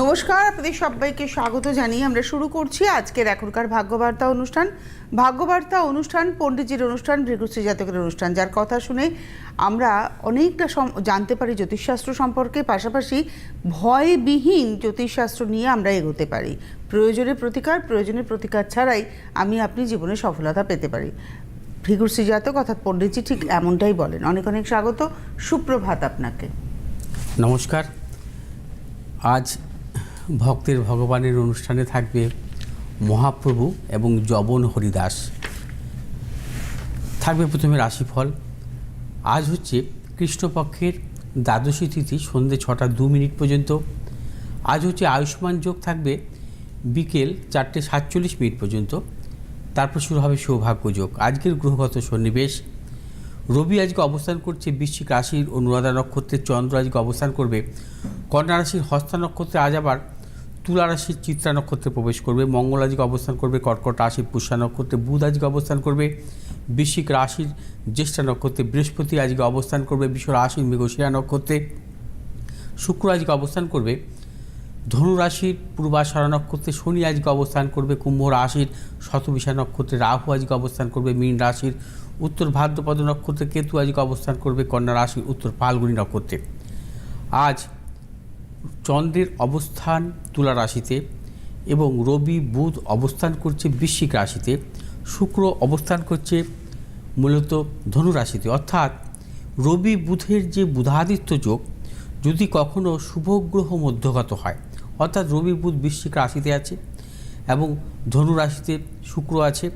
নমস্কার, আপনাদের সবাইকে স্বাগত জানিয়ে আমরা শুরু করছি আজকের এখনকার ভাগ্যবার্তা অনুষ্ঠান। ভাগ্যবার্তা অনুষ্ঠান পণ্ডিতজির অনুষ্ঠান, ভৃগুশ্রী জাতকের অনুষ্ঠান। যার কথা শুনে আমরা অনেকটা জানতে পারি জ্যোতিষশাস্ত্র সম্পর্কে, পাশাপাশি ভয়বিহীন জ্যোতিষশাস্ত্র নিয়ে আমরা এগোতে পারি। প্রয়োজনে প্রতিকার প্রয়োজনে প্রতিকার ছাড়াই আমি আপনি জীবনে সফলতা পেতে পারি। ভৃগুশ্রী জাতক অর্থাৎ পণ্ডিতজি ঠিক এমনটাই বলেন। অনেক অনেক স্বাগত। সুপ্রভাত আপনাকে। নমস্কার। আজ ভক্তের ভগবানের অনুষ্ঠানে থাকবে মহাপ্রভু এবং জবন হরিদাস। থাকবে প্রথমে রাশিফল। আজ হচ্ছে কৃষ্ণপক্ষের দ্বাদশী তিথি সন্ধ্যে ছটা দু মিনিট পর্যন্ত। আজ হচ্ছে আয়ুষ্মান যোগ থাকবে বিকেল চারটে সাতচল্লিশ মিনিট পর্যন্ত। তারপর শুরু হবে সৌভাগ্য যোগ। আজকের গ্রহগত সন্নিবেশ। রবি আজকে অবস্থান করছে বৃশ্চিক রাশির। অনুরাধা নক্ষত্রের চন্দ্র আজকে অবস্থান করবে। কন্যা রাশির হস্তা নক্ষত্রে আজ আবার তুলা রাশির চিত্রা নক্ষত্রে প্রবেশ করবে, মঙ্গল আজকে অবস্থান করবে, কর্কট রাশির পুষ্যা নক্ষত্রে, বুধ আজকে অবস্থান করবে, বৃশ্চিক রাশির জ্যেষ্ঠা নক্ষত্রে, বৃহস্পতি আজকে অবস্থান করবে, বিশ্ব রাশির মৃগশিরা নক্ষত্রে, শুক্র আজকে অবস্থান করবে, ধনু রাশির পূর্বাষাঢ়া নক্ষত্রে, শনি আজকে অবস্থান করবে, কুম্ভ রাশির শতবিশা নক্ষত্রে, রাহু আজকে অবস্থান করবে, মীন রাশির উত্তর ভাদ্রপদ নক্ষত্রে, কেতু আজকে অবস্থান করবে, কন্যা রাশির উত্তর ফাল্গুনী নক্ষত্রে। আজ চন্দ্রের অবস্থান তুলা রাশিতে এবং রবি বুধ অবস্থান করছে বৃশ্চিক রাশিতে, শুক্র অবস্থান করছে মূলত ধনু রাশিতে। অর্থাৎ রবি বুধের যে বুধাদিত্য যোগ, যদি কখনো শুভগ্রহ মধ্যগত হয়, অর্থাৎ রবি বুধ বৃশ্চিক রাশিতে আছে এবং ধনু রাশিতে শুক্র আছে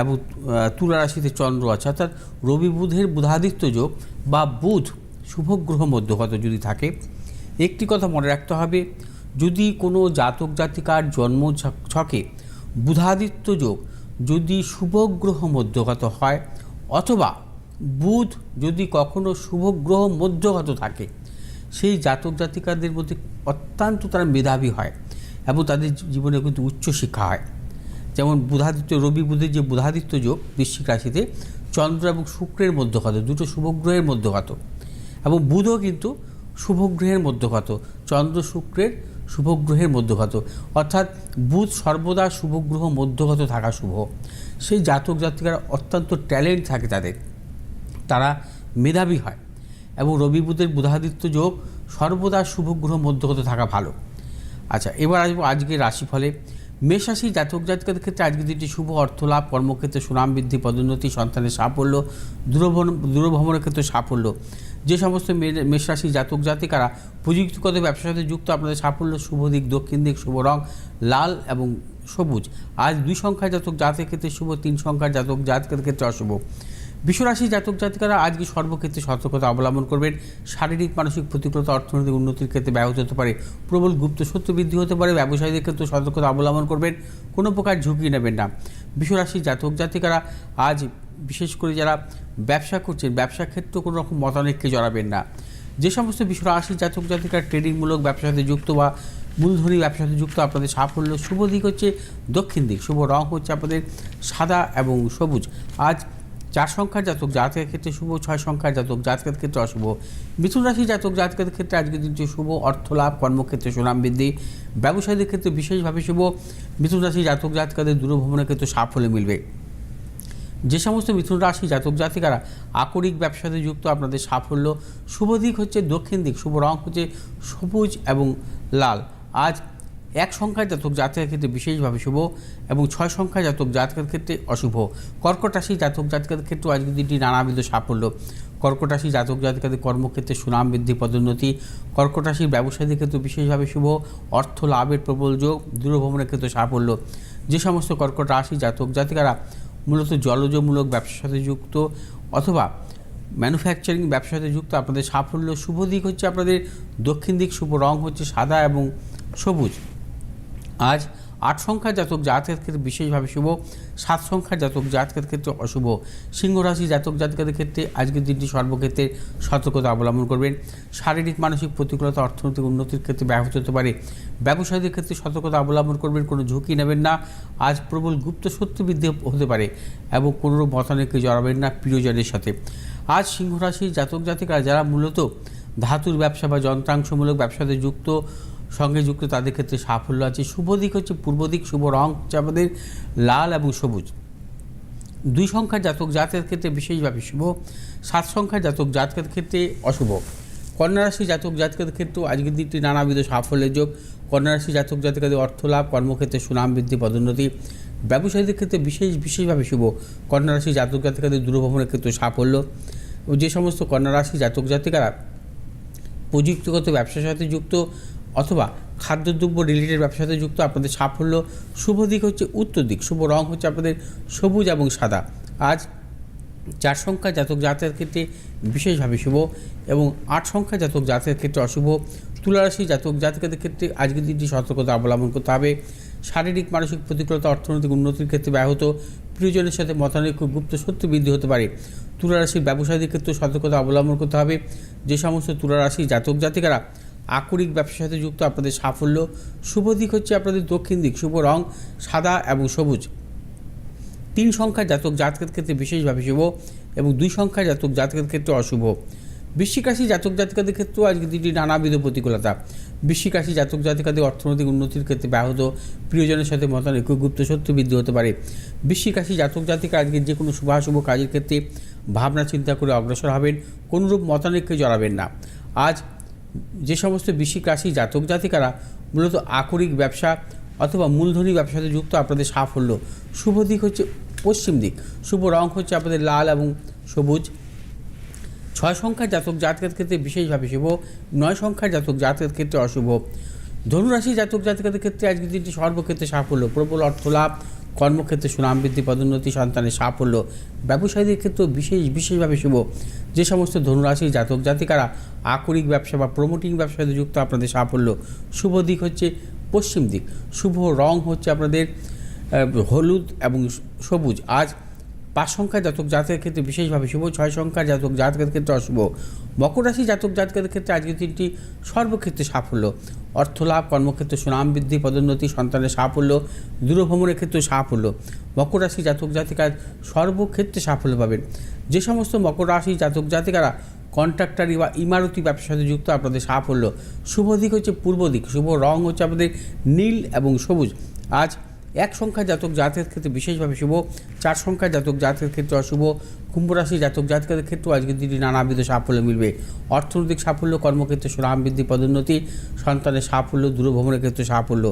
এবং তুলা রাশিতে চন্দ্র আছে, অর্থাৎ রবি বুধের বুধাদিত্য যোগ বা বুধ শুভগ্রহ মধ্যগত যদি থাকে একটি কথা মনে রাখতে হবে, যদি কোনো জাতক জাতিকার জন্ম ছকে বুধাদিত্য যোগ যদি শুভগ্রহ মধ্যগত হয়, অথবা বুধ যদি কখনো শুভগ্রহ মধ্যগত থাকে, সেই জাতক জাতিকাদের মধ্যে অত্যন্ত তারা মেধাবী হয় এবং তাদের জীবনে কিন্তু উচ্চ শিক্ষা হয়। যেমন বুধাদিত্য, রবি বুধের যে বুধাদিত্য যোগ বৃশ্চিক রাশিতে চন্দ্র এবং শুক্রের মধ্যগত, দুটো শুভগ্রহের মধ্যগত এবং বুধও কিন্তু শুভগ্রহের মধ্যগত চন্দ্র শুক্রের শুভগ্রহের মধ্যগত অর্থাৎ বুধ সর্বদা শুভগ্রহ মধ্যগত থাকা শুভ। সেই জাতক জাতিকার অত্যন্ত ট্যালেন্ট থাকে তাদের। তারা মেধাবী হয় এবং রবি বুধের বুধাদিত্য যোগ সর্বদা শুভগ্রহ মধ্যগত থাকা ভালো। আচ্ছা এবার আসব আজকে রাশিফলে। মেষরাশি জাতক জাতিকাদের ক্ষেত্রে আজকে দিনটি শুভ অর্থ লাভ কর্মক্ষেত্রে সুনাম বৃদ্ধি, পদোন্নতি, সন্তানের সাফল্য দূরভ্রমণ দূরভ্রমণের ক্ষেত্রে সাফল্য। যে সমস্ত মেষরাশি জাতক জাতিকারা প্রযুক্তিগত ব্যবসার সাথে যুক্ত, আপনাদের সাফল্য শুভ দিক, দক্ষিণ দিক, শুভ রং, লাল এবং সবুজ। আজ দুই সংখ্যার জাতক জাতকের ক্ষেত্রে শুভ, তিন সংখ্যার জাতক জাতকের ক্ষেত্রে অশুভ। বিশ্বরাশি জাতক জাতিকারা আজকে সর্বক্ষেত্রে সতর্কতা অবলম্বন করবেন? শারীরিক, মানসিক প্রতিকূলতা, অর্থনৈতিক উন্নতির ক্ষেত্রে ব্যাহত হতে পারে। প্রবল গুপ্ত সত্য বৃদ্ধি হতে পারে। ব্যবসায়ীদের ক্ষেত্রে সতর্কতা অবলম্বন করবেন। কোনো প্রকার ঝুঁকি নেবেন না। বিশ্বরাশি জাতক জাতিকারা আজ বিশেষ করে যারা ব্যবসা করছেন, ব্যবসা ক্ষেত্রে কোনো রকম মতানৈক্যে জড়াবেন না। যে সমস্ত বিশ্বরাশি জাতক জাতিকার ট্রেডিংমূলক ব্যবসার সাথে যুক্ত বা মূলধনী ব্যবসার সাথে যুক্ত আপনাদের সাফল্য, শুভ দিক হচ্ছে দক্ষিণ দিক। শুভ রং হচ্ছে আপনাদের সাদা এবং সবুজ। আজ চার সংখ্যার জাতক, জাতকের ক্ষেত্রে শুভ, ছয় সংখ্যার জাতক, জাতকের ক্ষেত্রে অশুভ। মিথুন রাশি জাতক, জাতকের ক্ষেত্রে আজকের দিনটি শুভ, অর্থ লাভ, কর্মক্ষেত্রে সুনাম বৃদ্ধি, ব্যবসায়ীদের ক্ষেত্রে বিশেষভাবে শুভ। মিথুন রাশি জাতক, জাতকাদের দূরভ্রমণের ক্ষেত্রে সাফল্য মিলবে। যে সমস্ত মিথুন রাশি জাতক জাতিকারা আকরিক ব্যবসাতে যুক্ত, আপনাদের সাফল্য, শুভ দিক হচ্ছে দক্ষিণ দিক, শুভ রং হচ্ছে সবুজ এবং লাল। আজ এক সংখ্যার জাতক জাতকের ক্ষেত্রে বিশেষভাবে শুভ এবং ছয় সংখ্যার জাতক জাতকের ক্ষেত্রে অশুভ। কর্কট রাশি জাতক জাতকের ক্ষেত্রে আজকের দিনটি নানাবিধ সাফল্য। কর্কট রাশি জাতক জাতিকাদের কর্মক্ষেত্রে সুনাম বৃদ্ধি, পদোন্নতি। কর্কট রাশির ব্যবসায়ীদের ক্ষেত্রে বিশেষভাবে শুভ। অর্থ লাভের প্রবল যোগ দূরভ্রমণের ক্ষেত্রে সাফল্য। যে সমস্ত কর্কট রাশি জাতক জাতিকারা মূলত জলজমূলক ব্যবসার সাথে যুক্ত অথবা ম্যানুফ্যাকচারিং ব্যবসার সাথে যুক্ত। আপনাদের সাফল্য শুভ দিক হচ্ছে আপনাদের দক্ষিণ দিক, শুভ রং হচ্ছে সাদা এবং সবুজ। আজ আট সংখ্যার জাতক জাতকের ক্ষেত্রে বিশেষভাবে শুভ, সাত সংখ্যার জাতক জাতকের ক্ষেত্রে অশুভ। সিংহ রাশি জাতক জাতকের ক্ষেত্রে আজকের দিনটি সর্বক্ষেত্রে সতর্কতা অবলম্বন করবেন। শারীরিক, মানসিক প্রতিকূলতা, অর্থনৈতিক উন্নতির ক্ষেত্রে ব্যাহত হতে পারে। ব্যবসায়ীদের ক্ষেত্রে সতর্কতা অবলম্বন করবেন, কোনো ঝুঁকি নেবেন না। আজ প্রবল গুপ্ত সত্য বৃদ্ধি হতে পারে এবং কোনো মতানৈক্যে জড়াবেন না প্রিয়জনের সাথে। আজ সিংহ রাশির জাতক জাতিকা যারা মূলত ধাতুর ব্যবসা বা যন্ত্রাংশমূলক ব্যবসাতে যুক্ত সঙ্গে যুক্ত তাদের ক্ষেত্রে সাফল্য আছে। শুভ দিক হচ্ছে পূর্ব দিক, শুভ রং হচ্ছে আমাদের লাল এবং সবুজ। দুই সংখ্যার জাতক জাতকের ক্ষেত্রে বিশেষভাবে শুভ, সাত সংখ্যার জাতক জাতকের ক্ষেত্রে অশুভ। কন্যারাশি জাতক জাতকের ক্ষেত্রেও আজকের দিনটি নানাবিধ সাফল্যের যোগ। কন্যারাশি জাতক জাতকের অর্থ লাভ, কর্মক্ষেত্রে সুনাম বৃদ্ধি, পদোন্নতি। ব্যবসায়ীদের ক্ষেত্রে বিশেষ বিশেষভাবে শুভ। কন্যারাশি জাতক জাতিকাদের দূরভ্রমণের ক্ষেত্রে সাফল্য। যে সমস্ত কন্যারাশি জাতক জাতিকারা প্রযুক্তিগত ব্যবসার সাথে যুক্ত অথবা খাদ্যদ্রব্য রিলেটেড ব্যবসার সাথে যুক্ত আপনাদের সাফল্য, শুভ দিক হচ্ছে উত্তর দিক, শুভ রং হচ্ছে আপনাদের সবুজ এবং সাদা। আজ চার সংখ্যা জাতক জাতকের ক্ষেত্রে বিশেষভাবে শুভ এবং আট সংখ্যা জাতক জাতকের ক্ষেত্রে অশুভ। তুলারাশি জাতক জাতকের ক্ষেত্রে আজকের দিনটি সতর্কতা অবলম্বন করতে হবে। শারীরিক, মানসিক প্রতিকূলতা, অর্থনৈতিক উন্নতির ক্ষেত্রে ব্যাহত। প্রিয়জনের সাথে মতানৈক্য, গুপ্ত সত্য বৃদ্ধি হতে পারে। তুলারাশির ব্যবসায়ীদের ক্ষেত্রে সতর্কতা অবলম্বন করতে হবে। যে সমস্ত তুলারাশি জাতক জাতিকারা আকরিক ব্যবসার সাথে যুক্ত আপনাদের সাফল্য। শুভ দিক হচ্ছে আপনাদের দক্ষিণ দিক, শুভ রং, সাদা এবং সবুজ। তিন সংখ্যার জাতক জাতকের ক্ষেত্রে বিশেষভাবে শুভ এবং দুই সংখ্যার জাতক জাতকের ক্ষেত্রে অশুভ। বৃশ্চিক রাশি জাতক জাতিকাদের ক্ষেত্রেও আজকে দিনটি নানাবিধ প্রতিকূলতা। বৃশ্চিক রাশি জাতক জাতিকাদের অর্থনৈতিক উন্নতির ক্ষেত্রে ব্যাহত, প্রিয়জনের সাথে মতানৈক্য, গুপ্ত সত্য বৃদ্ধি হতে পারে। বৃশ্চিক রাশি জাতক জাতিকা আজকে যে কোনো শুভাশুভ কাজের ক্ষেত্রে ভাবনা, চিন্তা করে অগ্রসর হবেন, কোনোরূপ মতানৈক্যে জড়াবেন না। আজ যে সমস্ত বৃশ্চিক রাশি জাতক জাতিকারা মূলত আকরিক ব্যবসা অথবা মূলধনী ব্যবসাতে যুক্ত আপনাদের সাফল্য। শুভ দিক হচ্ছে পশ্চিম দিক। শুভ রং হচ্ছে আপনাদের লাল এবং সবুজ। ছয় সংখ্যার জাতক জাতকের ক্ষেত্রে বিশেষভাবে শুভ, নয় সংখ্যার জাতক জাতকের ক্ষেত্রে অশুভ। ধনুরাশি জাতক জাতকের ক্ষেত্রে আজকে দিনটি সর্বক্ষেত্রে সাফল্য। প্রবল অর্থ লাভ, কর্মক্ষেত্রে সুনাম বৃদ্ধি, পদোন্নতি, সন্তানের সাফল্য, ব্যবসায়ীদের ক্ষেত্রেও বিশেষ বিশেষভাবে শুভ। যে সমস্ত ধনুরাশি জাতক জাতিকারা আকরিক ব্যবসা বা প্রমোটিং ব্যবসাতে যুক্ত আপনাদের সাফল্য, শুভ দিক হচ্ছে পশ্চিম দিক। শুভ রং হচ্ছে আপনাদের হলুদ এবং সবুজ। আজ পাঁচ সংখ্যার জাতক জাতকের ক্ষেত্রে, বিশেষভাবে শুভ, ছয় সংখ্যার জাতক জাতকের ক্ষেত্রে অশুভ। মকর রাশি জাতক জাতকের ক্ষেত্রে আজকের দিনটি সর্বক্ষেত্রে সাফল্য। অর্থ লাভ কর্মক্ষেত্রে সুনাম বৃদ্ধি, পদোন্নতি, সন্তানের সাফল্য, দূরভ্রমণের ক্ষেত্রে সাফল্য। মকর রাশি জাতক জাতিকা সর্বক্ষেত্রে সাফল্য পাবেন। যে সমস্ত মকর রাশি জাতক জাতিকারা কন্ট্রাক্টারি বা ইমারতি ব্যবসার সাথে যুক্ত, আপনাদের সাফল্য। শুভ দিক হচ্ছে পূর্ব দিক, শুভ রং হচ্ছে আপনাদের নীল এবং সবুজ। আজ এক সংখ্যা জাতক জাতকের ক্ষেত্রে বিশেষভাবে শুভ, চার সংখ্যা জাতক জাতকের ক্ষেত্রে অশুভ, কুম্ভ রাশি জাতক জাতকের ক্ষেত্রেও আজকের দিনটি নানাবিধ সাফল্য মিলবে। অর্থনৈতিক সাফল্য, কর্মক্ষেত্রে সুনাম বৃদ্ধি, পদোন্নতি, সন্তানের সাফল্য, দূরভ্রমণের ক্ষেত্রে সাফল্য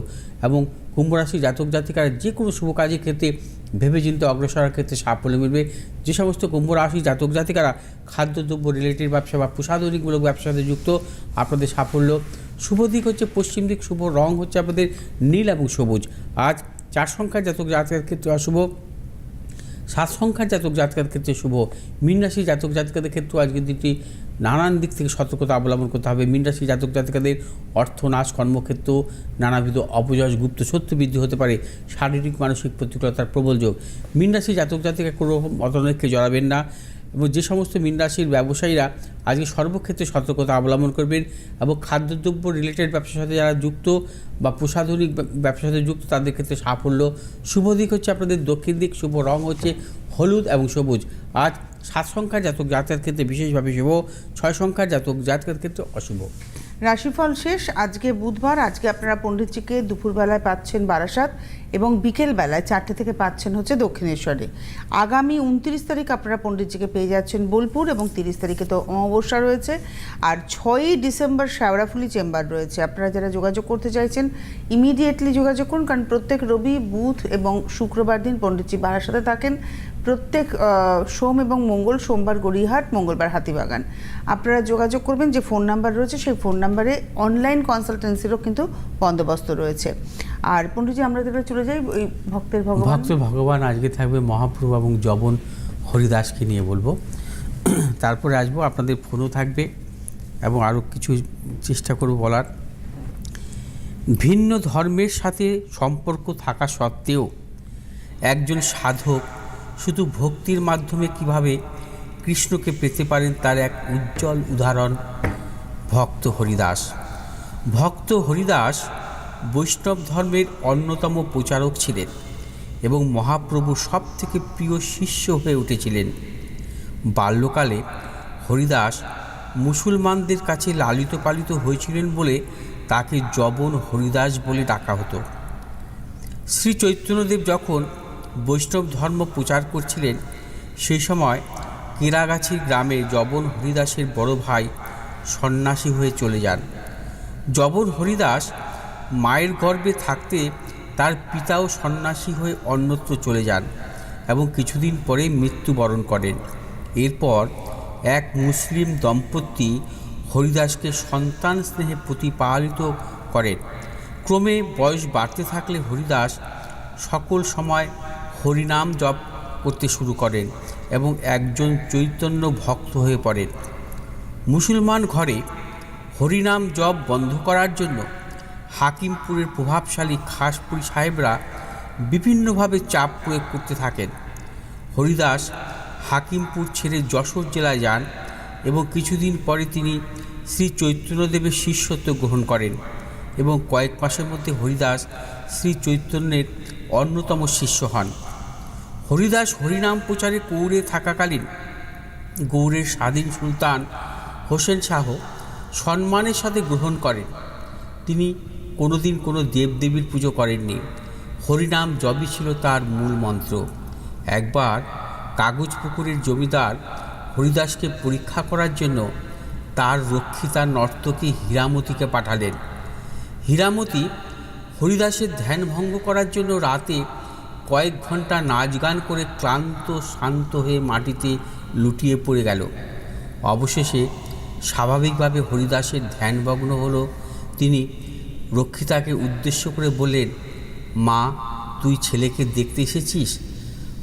এবং কুম্ভ রাশি জাতক জাতিকার যে কোনো শুভ কাজের ক্ষেত্রে ভেবেচিন্তে অগ্রসরের ক্ষেত্রে সাফল্য মিলবে। যে সমস্ত কুম্ভ রাশি জাতক জাতিকারা খাদ্যদ্রব্য রিলেটেড ব্যবসা বা প্রসাধনিকমূলক ব্যবসার সাথে যুক্ত, আপনাদের সাফল্য। শুভ দিক হচ্ছে পশ্চিম দিক, শুভ রং হচ্ছে আপনাদের নীল এবং সবুজ। আজ চার সংখ্যার জাতক জাতকের ক্ষেত্রে অশুভ, সাত সংখ্যার জাতক জাতকের ক্ষেত্রে শুভ, মীন রাশি জাতক জাতিকাদের ক্ষেত্রেও আজকের দিনটি নানান দিক থেকে সতর্কতা অবলম্বন করতে হবে। মীন রাশি জাতক জাতিকাদের অর্থনাশ কর্মক্ষেত্র, নানাবিধ অপজয় গুপ্ত সত্য বৃদ্ধি হতে পারে। শারীরিক, মানসিক প্রতিকূলতার প্রবল যোগ। মীন রাশি জাতক জাতিকা কোনো রকম মতানৈক্যে জড়াবেন না। এবং যে সমস্ত মীন রাশির ব্যবসায়ীরা আজকে সর্বক্ষেত্রে সতর্কতা অবলম্বন করবেন এবং খাদ্যদ্রব্য রিলেটেড ব্যবসার সাথে যারা যুক্ত বা প্রসাধনিক ব্যবসার সাথে যুক্ত, তাদের ক্ষেত্রে সাফল্য। শুভ দিক হচ্ছে আপনাদের দক্ষিণ দিক, শুভ রং হচ্ছে হলুদ এবং সবুজ। আজ সাত সংখ্যার জাতক জাতকের ক্ষেত্রে বিশেষভাবে শুভ, ছয় সংখ্যার জাতক জাতকের ক্ষেত্রে অশুভ। রাশিফল শেষ, আজকে বুধবার, আজকে আপনারা পণ্ডিতজিকে দুপুরবেলায় পাচ্ছেন বারাসাত। এবং বিকেল বেলায় চারটে থেকে পাচ্ছেন হচ্ছে দক্ষিণেশ্বরে। আগামী উনত্রিশ তারিখ আপনারা পণ্ডিতজিকে পেয়ে যাচ্ছেন বোলপুর এবং তিরিশ তারিখে তো অমাবস্যা রয়েছে। আর ছয়ই ডিসেম্বর শ্যাওড়াফুলি চেম্বার রয়েছে। আপনারা যারা যোগাযোগ করতে চাইছেন ইমিডিয়েটলি যোগাযোগ করুন, কারণ প্রত্যেক রবি, বুধ এবং শুক্রবার দিন পণ্ডিতজি বারাসাতে থাকেন। প্রত্যেক সোম এবং মঙ্গল, সোমবার গড়িয়াহাট, মঙ্গলবার হাতিবাগান। আপনারা যোগাযোগ করবেন, যে ফোন নাম্বার রয়েছে, সেই ফোন নাম্বারে অনলাইন কনসালটেন্সিরও কিন্তু বন্দোবস্ত রয়েছে। আর পণ্ডিতজি, আমরা যেটা চলে যাই, ওই ভক্তের ভগবান। ভক্ত ভগবান আজকে থাকবে মহাপ্রভু এবং জবন হরিদাসকে নিয়ে বলব। তারপরে আসব, আপনাদের ফোনও থাকবে এবং আরও কিছু চেষ্টা করব বলার। ভিন্ন ধর্মের সাথে সম্পর্ক থাকা সত্ত্বেও একজন সাধক শুধু ভক্তির মাধ্যমে কীভাবে কৃষ্ণকে পেতে পারেন, তার এক উজ্জ্বল উদাহরণ ভক্ত হরিদাস। ভক্ত হরিদাস বৈষ্ণব ধর্মের অন্যতম প্রচারক ছিলেন এবং মহাপ্রভু সব থেকে প্রিয় শিষ্য হয়ে উঠেছিলেন। বাল্যকালে হরিদাস মুসলমানদের কাছে লালিত পালিত হয়েছিলেন বলে তাকে জবন হরিদাস বলে ডাকা হতো। শ্রী চৈতন্যদেব যখন বৈষ্ণব ধর্ম প্রচার করছিলেন সেই সময় কেরাগাছি গ্রামে জবন হরিদাসের বড় ভাই সন্ন্যাসী হয়ে চলে যান। জবন হরিদাস মায়ের গর্ভে থাকতে তার পিতাও সন্ন্যাসী হয়ে অন্যত্র চলে যান এবং কিছুদিন পরে মৃত্যুবরণ করেন। এরপর এক মুসলিম দম্পতি হরিদাসকে সন্তান স্নেহে প্রতিপালিত করেন। ক্রমে বয়স বাড়তে থাকলে হরিদাস সকল সময় হরিনাম জপ করতে শুরু করেন এবং একজন চৈতন্য ভক্ত হয়ে পড়েন। মুসলমান ঘরে হরিনাম জপ বন্ধ করার জন্য হাকিমপুরের প্রভাবশালী খাসপুরি সাহেবরা বিভিন্নভাবে চাপ প্রয়োগ করতে থাকেন। হরিদাস হাকিমপুর ছেড়ে যশোর জেলায় যান এবং কিছুদিন পরে তিনি শ্রী চৈতন্যদেবের শিষ্যত্ব গ্রহণ করেন এবং কয়েক মাসের মধ্যে হরিদাস শ্রী চৈতন্যের অন্যতম শিষ্য হন। হরিদাস হরিনাম প্রচারে কৌড়ে থাকাকালীন গৌড়ের স্বাধীন সুলতান হোসেন শাহ সম্মানের সাথে গ্রহণ করেন। তিনি কোনোদিন কোনো দেবদেবীর পুজো করেননি। হরিনাম জবই ছিল তার মূল মন্ত্র। একবার কাগজ পুকুরের জমিদার হরিদাসকে পরীক্ষা করার জন্য তার রক্ষিতা নর্তকী হীরামতিকে পাঠালেন। হীরামতি হরিদাসের ধ্যান ভঙ্গ করার জন্য রাতে কয়েক ঘণ্টা নাচ গান করে ক্লান্ত, শান্ত হয়ে মাটিতে লুটিয়ে পড়ে গেল। অবশেষে স্বাভাবিকভাবে হরিদাসের ধ্যানভগ্ন হলো। তিনি রক্ষিতাকে উদ্দেশ্য করে বললেন, মা, তুই ছেলেকে দেখতে এসেছিস?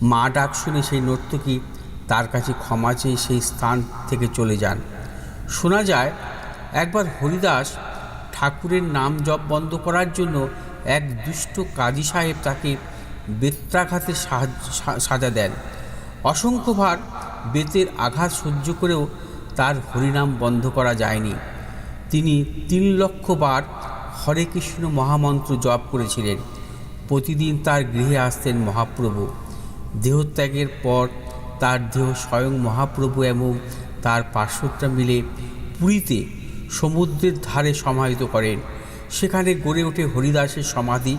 মা ডাক শুনে সেই নর্তকী তার কাছে ক্ষমা চেয়ে সেই স্থান থেকে চলে যান। শোনা যায়, একবার হরিদাস ঠাকুরের নাম জপ বন্ধ করার জন্য এক দুষ্ট কাজী সাহেব তাকে বেত্রাঘাতে সাজা দেন। অসংখ্যবার বেতের আঘাত সহ্য করেও তার হরিনাম বন্ধ করা যায়নি। তিনি তিন লক্ষ বার হরে কৃষ্ণ মহামন্ত্র জপ করেছিলেন। প্রতিদিন তার গৃহে আসতেন মহাপ্রভু। দেহত্যাগের পর তার দেহ স্বয়ং মহাপ্রভু এবং তার পার্শ্বটা মিলে পুরীতে সমুদ্রের ধারে সমাহিত করেন। সেখানে গড়ে ওঠে হরিদাসের সমাধি,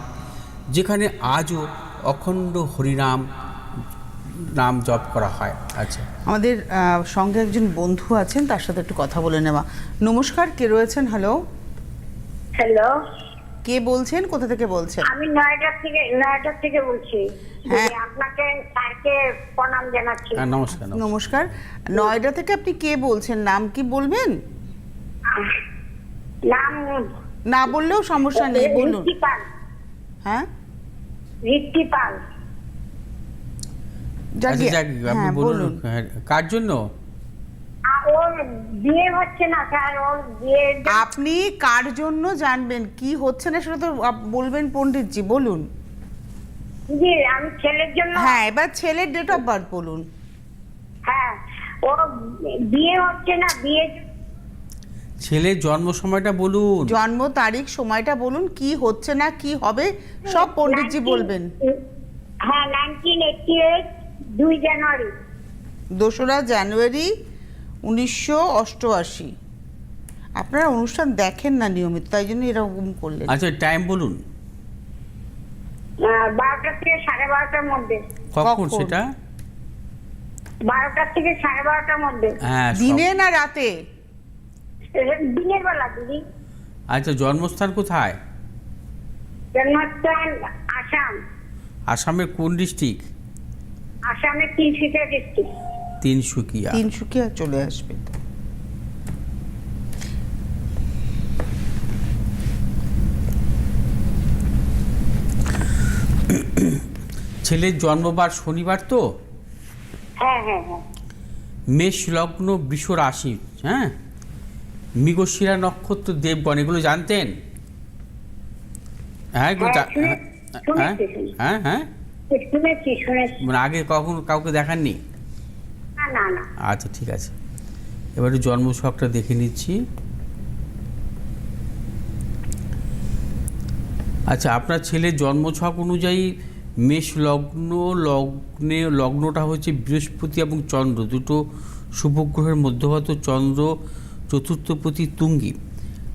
যেখানে আজও অখণ্ড হরিনাম, নাম জপ করা হয়। আচ্ছা। আমাদের সঙ্গে একজন বন্ধু আছেন, তার সাথে একটু কথা বলে নেওয়া। নমস্কার, কে রয়েছেন? হ্যালো হ্যালো কে বলছেন? কোথা থেকে বলছেন? আমি নয়ডা থেকে নয়ডা থেকে বলছি। হ্যাঁ। আপনাকে স্যারকে প্রণাম জানাচ্ছি। হ্যাঁ নমস্কার নমস্কার। নয়ডা থেকে আপনি কে বলছেন? নাম কি বলবেন? নাম না বললেও সমস্যা নেই বলুন। হ্যাঁ? ঋদ্ধি পাল। আচ্ছা যাকে- আপনি হ্যাঁ বলুন। হ্যাঁ, কার জন্য? ওর বিয়ে হচ্ছে না স্যার ওর বিয়ে আপনি কার জন্য জানবেন? কি হচ্ছে না সেটা তো আপ- বলবেন পণ্ডিতজি বলুন। জি আমি ছেলের জন্য হ্যাঁ এবার ছেলের ডেট অফ বার্থ বলুন। হ্যাঁ ওর বিয়ে হচ্ছে না বিয়ে ছেলের জন্ম সময়টা বলুন। জন্ম তারিখ সময়টা বলুন কি হচ্ছে না কি হবে সব পণ্ডিতজি 19 বলবেন। হ্যাঁ নাইনটিন এইটটি এইট দুই জানুয়ারি। দোসরা জানুয়ারি উনিশশো অষ্টআশি। আপনারা অনুষ্ঠান দেখেন না নিয়মিত তাই জন্য এরকম করলেন। আচ্ছা টাইম বলুন। বারোটা থেকে সাড়ে বারোটার মধ্যে। কখন? সেটা? বারোটা থেকে সাড়ে বারোটার মধ্যে। হ্যাঁ দিনে না রাতে? দিনের বেলা দিদি। আচ্ছা জন্মস্থান কোথায়? জন্মস্থান আসাম। আসামের কোন ডিস্ট্রিক্ট? আসামের তিনশিকা ডিস্ট্রিক্ট। তিনসুকিয়া তিনসুকিয়া চলে আসবে। ছেলের জন্মবার শনিবার তো? হ্যাঁ হ্যাঁ হ্যাঁ। মেষ লগ্ন বৃষ রাশি হ্যাঁ? মৃগশিরা নক্ষত্র দেবগণ এগুলো জানতেন? হ্যাঁ হ্যাঁ, হ্যাঁ। হ্যাঁ মানে আগে কখন কাউকে দেখাননি? আচ্ছা ঠিক আছে। এবারে জন্মছকটা দেখে নিচ্ছি। আচ্ছা আপনার ছেলের জন্মছক অনুযায়ী মেষ লগ্ন, লগ্নে, লগ্নটা হচ্ছে বৃহস্পতি এবং চন্দ্র। দুটো শুভগ্রহের মধ্যগত চন্দ্র চতুর্থপতি তুঙ্গি।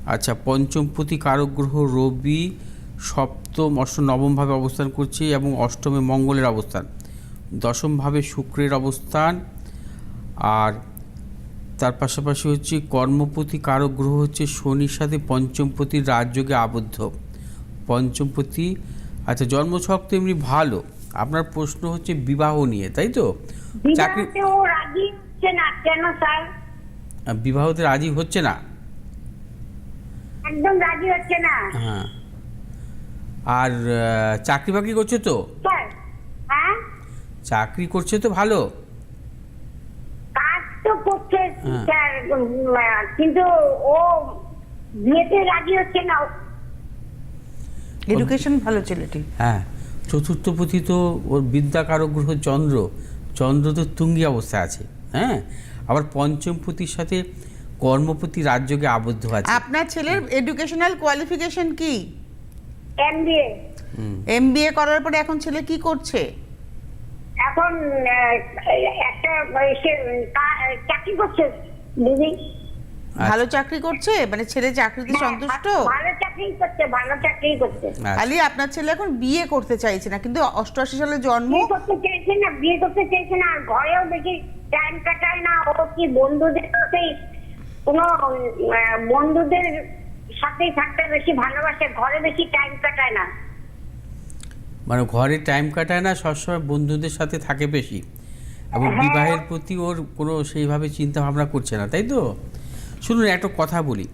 আচ্ছা পঞ্চমপতি কারক গ্রহ রবি, সপ্তম, অষ্টম নবমভাবে অবস্থান করছে এবং অষ্টমে মঙ্গলের অবস্থান। দশমভাবে শুক্রের অবস্থান। আর তার পাশাপাশি হচ্ছে কর্মপতি কারক গ্রহ হচ্ছে শনির সাথে পঞ্চমপতির রাজযোগে আবদ্ধ। পঞ্চমপতি আচ্ছা জন্মছক তো এমনি ভালো। আপনার প্রশ্ন হচ্ছে বিবাহ নিয়ে তাই তো? চাকরি বিবাহতে রাজি হচ্ছে না? একদম রাজি হচ্ছে না। হ্যাঁ। আর চাকরি বাকরি করছে তো? হ্যাঁ? চাকরি করছে তো ভালো। স্যার কিন্তু ও বিয়েতে রাজি হচ্ছে না। এডুকেশন ভালো ছেলেটি হ্যাঁ চতুর্থপতি তো ওর বিদ্যাকারক গ্রহ চন্দ্র চন্দ্র তো তুঙ্গি অবস্থায় আছে হ্যাঁ? আবার পঞ্চমপতির সাথে কর্মপতি রাজযোগে আবদ্ধ আছে। আপনার ছেলের এডুকেশনাল কোয়ালিফিকেশন কি? এমবিএ হুম। এমবিএ করার পরে এখন ছেলে কি করছে? এখন একটা সে চাকরি করছে দিদি ভালো চাকরি করছে? মানে ছেলে চাকরিতে হ্যাঁ, সন্তুষ্ট? ভালো চাকরি করছে ভালো চাকরি করছে। আচ্ছা। খালি আপনার ছেলে এখন বিয়ে করতে চাইছে না কিন্তু অষ্টআশি সালে জন্ম? বিয়ে করতে চাইছে না বিয়ে করতে চাইছে না আর ঘরেও বেশি টাইম কাটায় না ও কি বন্ধুদের সাথেই কোনো আহ, বন্ধুদের সাথেই থাকতে বেশি ভালোবাসে ঘরে বেশি টাইম কাটায় না। মানে ঘরে টাইম কাটায় না সবসময় বন্ধুদের সাথে থাকে বেশি। এবং হ্যাঁ। বিবাহের প্রতি ওর কোনো সেইভাবে চিন্তা ভাবনা করছে না তাই তো? শুনুন একটা কথা বলি।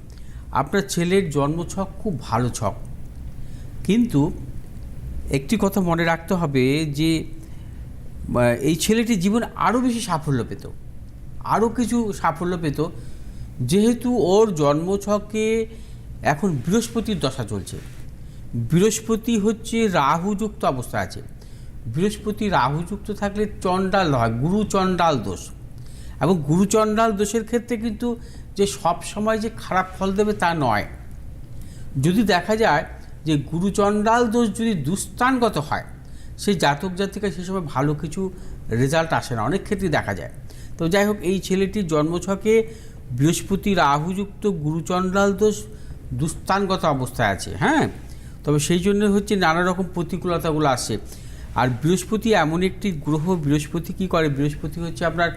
আপনার ছেলের জন্মছক খুব ভালো ছক। কিন্তু একটি কথা মনে রাখতে হবে যে এই ছেলেটি জীবন আরও বেশি সাফল্য পেত। আরও কিছু সাফল্য পেত যেহেতু ওর জন্মছকে এখন বৃহস্পতির দশা চলছে। বৃহস্পতি হচ্ছে রাহুযুক্ত অবস্থা আছে। বৃহস্পতি রাহুযুক্ত থাকলে চণ্ডাল হয়, গুরু চণ্ডাল দোষ। এবং গুরু চণ্ডাল দোষের ক্ষেত্রে কিন্তু যে সব সময় যে খারাপ ফল দেবে তা নয়। যদি দেখা যায় যে গুরুচণ্ডাল দোষ যদি দুস্থানগত হয় সেই জাতক জাতিকা সে সময় ভালো কিছু রেজাল্ট আসে না। অনেক ক্ষেত্রেই দেখা যায়। তো যাই হোক, এই ছেলেটির জন্মছকে বৃহস্পতি রাহুযুক্ত গুরুচণ্ডাল দোষ দুস্থানগত অবস্থায় আছে। হ্যাঁ? তবে সেই জন্য হচ্ছে নানা রকম প্রতিকূলতাগুলো আসে। আর বৃহস্পতি এমন একটি গ্রহ, বৃহস্পতি কি করে? বৃহস্পতি হচ্ছে আপনার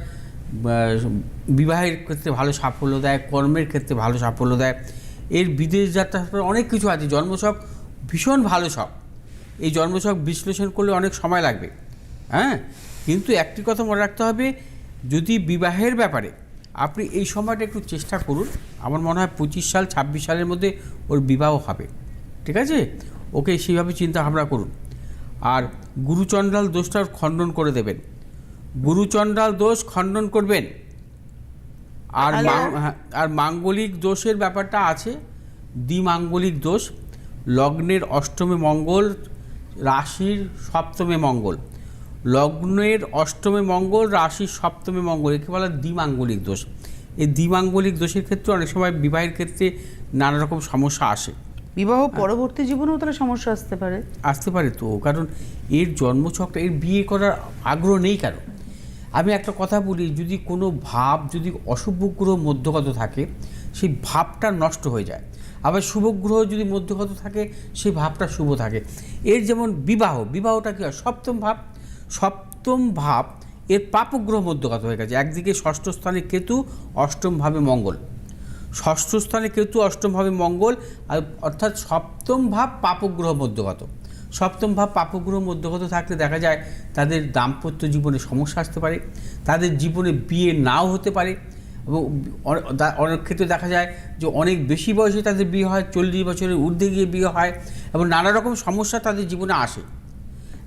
বিবাহের ক্ষেত্রে ভালো সাফল্য দেয়, কর্মের ক্ষেত্রে ভালো সাফল্য দেয়। এর বিদেশ যাত্রা অনেক কিছু আছে। জন্মছক ভীষণ ভালো ছক এই জন্মছক বিশ্লেষণ করলে অনেক সময় লাগবে। হ্যাঁ? কিন্তু একটি কথা মনে রাখতে হবে, যদি বিবাহের ব্যাপারে আপনি এই সময়টা একটু চেষ্টা করুন, আমার মনে হয় পঁচিশ সাল, ছাব্বিশ সালের মধ্যে ওর বিবাহ হবে। ঠিক আছে? ওকে সেইভাবে চিন্তা ভাবনা করুন। আর গুরুচণ্ডাল দোষটা খণ্ডন করে দেবেন। গুরুচণ্ডাল দোষ খণ্ডন করবেন। আর মাং- হ্যাঁ, আর মাঙ্গলিক দোষের ব্যাপারটা আছে। দ্বিমাঙ্গলিক দোষ লগ্নের অষ্টমে মঙ্গল রাশির সপ্তমে মঙ্গল। লগ্নের অষ্টমে মঙ্গল রাশির সপ্তমে মঙ্গল একে বলা দ্বিমাঙ্গলিক দোষ। এই দ্বিমাঙ্গলিক দোষের ক্ষেত্রে অনেক সময় বিবাহের ক্ষেত্রে নানা রকম সমস্যা আসে। বিবাহ পরবর্তী জীবনেও তাহলে সমস্যা আসতে পারে? আসতে পারে তো, কারণ এর জন্মছকটা এর বিয়ে করার আগ্রহ নেই কারণ আমি একটা কথা বলি, যদি কোনো ভাব, যদি অশুভ গ্রহ মধ্যগত থাকে, সেই ভাবটা নষ্ট হয়ে যায়। আবার শুভ গ্রহ যদি মধ্যগত থাকে, সেই ভাবটা শুভ থাকে। এর যেমন বিবাহ, বিবাহটা কী হয়? সপ্তম ভাব সপ্তম ভাব এর পাপগ্রহ মধ্যগত হয়ে গেছে। একদিকে ষষ্ঠ স্থানে কেতু, অষ্টম ভাবে মঙ্গল। ষষ্ঠ স্থানে কেতু অষ্টমভাবে মঙ্গল আর অর্থাৎ সপ্তম ভাব পাপগ্রহ মধ্যগত। সপ্তম ভাব পাপগ্রহ মধ্যগত থাকলে দেখা যায় তাদের দাম্পত্য জীবনে সমস্যা আসতে পারে, তাদের জীবনে বিয়ে নাও হতে পারে এবং অনেক ক্ষেত্রে দেখা যায় যে অনেক বেশি বয়সে তাদের বিয়ে হয়, চল্লিশ বছরের ঊর্ধ্বে গিয়ে বিয়ে হয় এবং নানা রকম সমস্যা তাদের জীবনে আসে।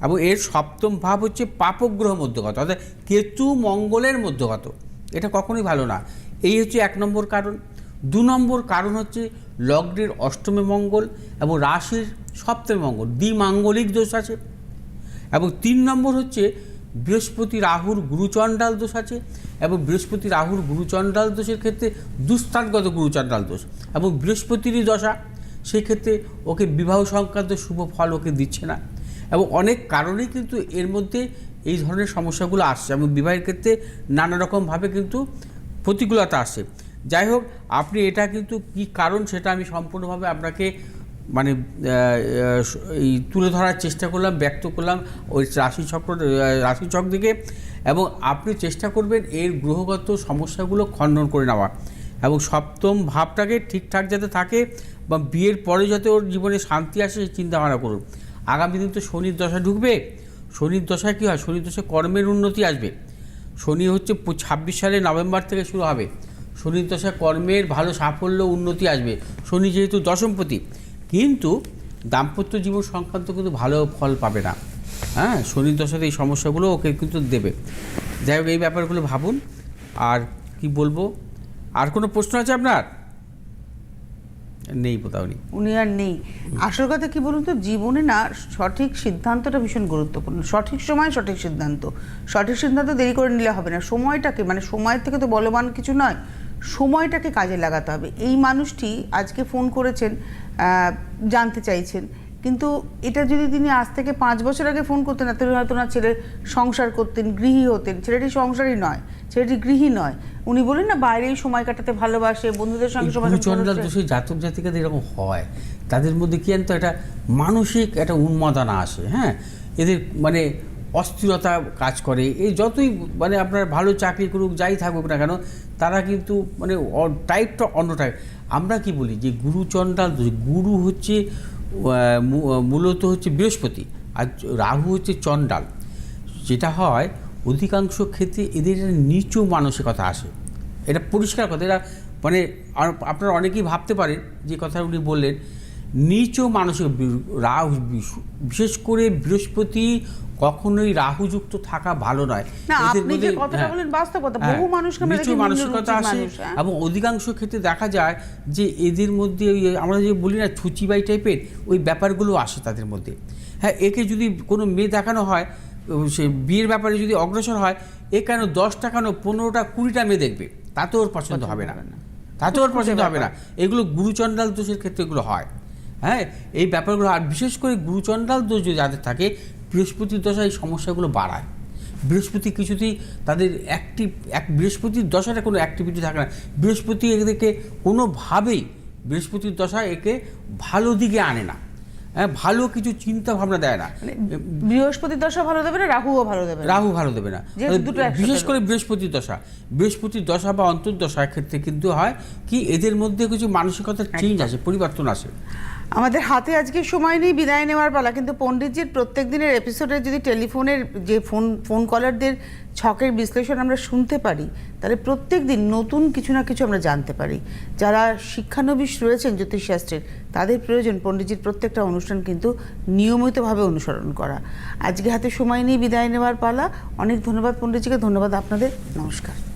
এবং এর সপ্তম ভাব হচ্ছে পাপগ্রহ মধ্যগত, অর্থাৎ কেতু মঙ্গলের মধ্যগত। এটা কখনোই ভালো না। এই হচ্ছে এক নম্বর কারণ। দু নম্বর কারণ হচ্ছে লগ্নের অষ্টমে মঙ্গল এবং রাশির সপ্তমে মঙ্গল, দ্বিমাঙ্গলিক দোষ আছে। এবং তিন নম্বর হচ্ছে বৃহস্পতি রাহুর গুরুচণ্ডাল দোষ আছে এবং বৃহস্পতি রাহুর গুরুচণ্ডাল দোষের ক্ষেত্রে দুস্থানগত গুরুচণ্ডাল দোষ। এবং বৃহস্পতিরই দশা, সেক্ষেত্রে ওকে বিবাহ সংক্রান্ত শুভ ফল ওকে দিচ্ছে না। এবং অনেক কারণেই কিন্তু এর মধ্যে এই ধরনের সমস্যাগুলো আসছে এবং বিবাহের ক্ষেত্রে নানা রকমভাবে কিন্তু প্রতিকূলতা আসে যাই হোক আপনি এটা কিন্তু কি কারণ সেটা আমি সম্পূর্ণভাবে আপনাকে মানে এই তুলে ধরার চেষ্টা করলাম, ব্যক্ত করলাম ওই রাশিচক্র রাশিচক দিকে এবং আপনি চেষ্টা করবেন এর গ্রহগত সমস্যাগুলো খণ্ডন করে নেওয়া এবং সপ্তম ভাবটাকে ঠিকঠাক যাতে থাকে বা বিয়ের পরে যাতে ওর জীবনে শান্তি আসে সেই চিন্তা ভাবনা করুন। আগামী দিন তো শনির দশা ঢুকবে। শনির দশায় কী হয়? শনির দশায় কর্মের উন্নতি আসবে। শনি হচ্ছে ছাব্বিশ সালে নভেম্বর থেকে শুরু হবে। শনির দশায় কর্মের ভালো সাফল্য, উন্নতি আসবে। শনি যেহেতু দশমপতি, কিন্তু দাম্পত্য জীবন সংক্রান্ত কিন্তু ভালো ফল পাবে না। হ্যাঁ শনির দশাতে এই সমস্যাগুলো ওকে কিন্তু দেবে। যাই হোক, এই ব্যাপারগুলো ভাবুন। আর কি বলব? আর কোনো প্রশ্ন আছে আপনার? নেই কোথাও নেই উনি আর নেই। আসল কথা কি বলুন তো? জীবনে না সঠিক সিদ্ধান্তটা ভীষণ গুরুত্বপূর্ণ। সঠিক সময়, সঠিক সিদ্ধান্ত। সঠিক সিদ্ধান্ত দেরি করে নিলে হবে না। সময়টাকে মানে সময়ের থেকে তো বলবান কিছু নয়। সময়টাকে কাজে লাগাতে হবে। এই মানুষটি আজকে ফোন করেছেন জানতে চাইছেন। কিন্তু এটা যদি তিনি আজ থেকে পাঁচ বছর আগে ফোন করতেন না তাহলে হয়তো না ছেলে সংসার করতেন গৃহী হতেন। ছেলেটি সংসারই নয় ছেলেটি গৃহী নয়। উনি বলেন না বাইরেই সময় কাটাতে ভালোবাসে বন্ধুদের সঙ্গে সময় জাতক জাতিকাদের এরকম হয়। তাদের মধ্যে কি জানতো একটা মানসিক একটা উন্মাদনা আসে হ্যাঁ? এদের মানে অস্থিরতা কাজ করে। এই যতই মানে আপনার ভালো চাকরি করুক যাই থাকুক না কেন তারা কিন্তু মানে টাইপটা অন্য টাইপ আমরা কি বলি? যে গুরুচন্ডাল দোষ গুরু হচ্ছে মূলত হচ্ছে বৃহস্পতি আর রাহু হচ্ছে চণ্ডাল। যেটা হয়, অধিকাংশ ক্ষেত্রে এদের নিচু মানসিকতা আসে। এটা পরিষ্কার কথা। এটা মানে আপনারা অনেকেই ভাবতে পারেন যে কথা উনি বললেন, নিচু মানসিক রাহু বিশেষ করে বৃহস্পতি কখনোই রাহুযুক্ত থাকা ভালো নয়। এদের আপনি যে কথাটা হ্যাঁ। হ্যাঁ, বহু মানুষকে নিচু মানসিকতা আসে মানুষ, হ্যাঁ। এবং অধিকাংশ ক্ষেত্রে দেখা যায় যে এদের মধ্যে আমরা যে বলি না ছুচিবাই টাইপের ওই ব্যাপারগুলো আসে তাদের মধ্যে। হ্যাঁ একে যদি কোনো মেয়ে দেখানো হয় সে বিয়ের ব্যাপারে যদি অগ্রসর হয় এ কেন দশটা কেন পনেরোটা কুড়িটা মেয়ে দেখবে? তাতে ওর পছন্দ হবে না। তাতে ওর পছন্দ হবে না। এগুলো গুরুচণ্ডাল দোষের ক্ষেত্রে এগুলো হয়। হ্যাঁ এই ব্যাপারগুলো আর বিশেষ করে গুরুচণ্ডাল দোষ যদি যাদের থাকে বৃহস্পতির দশা এই সমস্যাগুলো বাড়ায়। বৃহস্পতি কিছুতেই তাদের অ্যাক্টিভ এক বৃহস্পতির দশাটা কোনো অ্যাক্টিভিটি থাকে না। বৃহস্পতি এদেরকে কোনোভাবেই বৃহস্পতির দশা একে ভালো দিকে আনে না। হ্যাঁ ভালো কিছু চিন্তা ভাবনা দেয় না। মানে বৃহস্পতি দশা ভালো দেবে না রাহুও ভালো দেবে রাহু ভালো দেবে না। দুটো বিশেষ করে বৃহস্পতির দশা। বৃহস্পতির দশা বা অন্তর্দশার ক্ষেত্রে কিন্তু হয় কি এদের মধ্যে কিছু মানসিকতার চেঞ্জ আসে পরিবর্তন আসে। আমাদের হাতে আজকে সময় নেই, বিদায় নেওয়ার পালা। কিন্তু পণ্ডিতজির প্রত্যেক দিনের এপিসোডে যদি টেলিফোনের যে ফোন ফোন কলারদের ছকের বিশ্লেষণ আমরা শুনতে পারি, তাহলে প্রত্যেক দিন নতুন কিছু না কিছু আমরা জানতে পারি। যারা শিক্ষানবিশ রয়েছেন জ্যোতিষশাস্ত্রের, তাদের প্রয়োজন পণ্ডিতজির প্রত্যেকটা অনুষ্ঠান কিন্তু নিয়মিতভাবে অনুসরণ করা। আজকে হাতে সময় নেই, বিদায় নেওয়ার পালা। অনেক ধন্যবাদ পণ্ডিতজিকে, ধন্যবাদ আপনাদের। নমস্কার।